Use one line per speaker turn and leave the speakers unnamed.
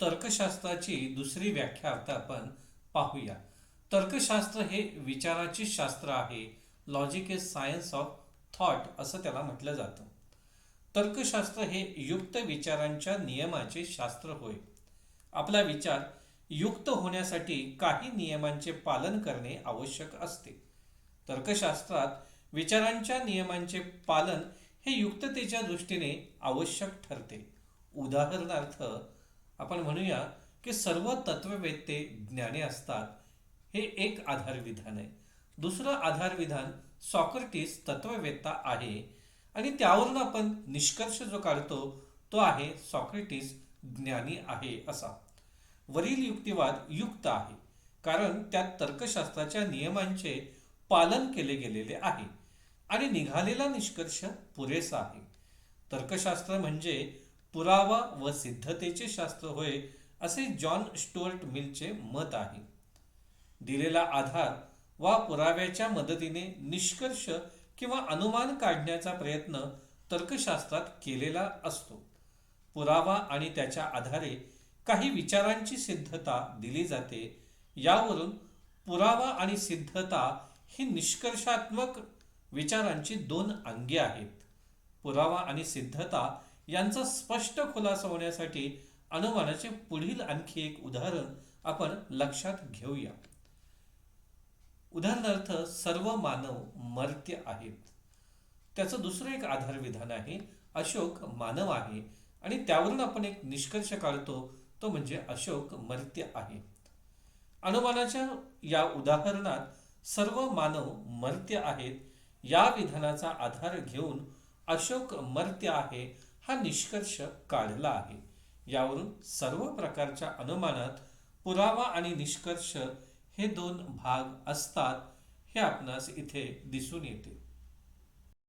तर्कशास्त्राची दुसरी व्याख्या आता आपण पाहूया. तर्कशास्त्र हे विचाराचे शास्त्र आहे. Logic is science of thought असं त्याला म्हटलं जातं. तर्कशास्त्र हे युक्त विचारांच्या नियमाचे शास्त्र होय. आपला विचार युक्त होण्यासाठी काही नियमांचे पालन करणे आवश्यक असते. तर्कशास्त्रात विचारांच्या नियमांचे पालन हे युक्ततेच्या दृष्टीने आवश्यक ठरते. उदाहरणार्थ आपण म्हणूया की सर्व तत्ववेत्ते ज्ञानी असतात हे एक आधार विधान आहे. दुसरं आधार विधान सॉक्रेटिस तत्ववेत्ता आहे आणि त्यावरून आपण निष्कर्ष जो काढतो तो आहे सॉक्रेटिस ज्ञानी आहे असा. वरील युक्तिवाद युक्त आहे कारण त्यात तर्कशास्त्राच्या नियमांचे पालन केले गेलेले आहे आणि निघालेला निष्कर्ष पुरेसा आहे. तर्कशास्त्र म्हणजे पुरावा व सिद्धतेचे शास्त्र होय असे जॉन स्टुअर्ट मिलचे मत आहे. दिलेला आधार वा पुराव्याच्या मदतीने निष्कर्ष किंवा अनुमान काढण्याचा प्रयत्न तर्कशास्त्रात केलेला असतो. पुरावा आणि त्याच्या आधारे काही विचारांची सिद्धता दिली जाते यावरून पुरावा आणि सिद्धता ही निष्कर्षात्मक विचारांची दोन अंगे आहेत. पुरावा आणि सिद्धता यांचा स्पष्ट खुलासा होण्यासाठी अनुमानाचे पुढील आणखी एक उदाहरण आपण लक्षात घेऊया. उदाहरणार्थ सर्व मानव मर्त्य आहेत. त्याचं दुसरं एक आधार विधान आहे अशोक मानव आहे. आणि त्यावरून आपण एक निष्कर्ष काढतो तो म्हणजे अशोक मर्त्य आहे. अनुमानाच्या या उदाहरणात सर्व मानव मर्त्य आहेत. या विधानाचा आधार घेऊन अशोक मर्त्य आहे हा निष्कर्ष काढला आहे. यावरून सर्व प्रकारच्या अनुमानात पुरावा आणि निष्कर्ष हे दोन भाग असतात हे आपणास इथे दिसून येते.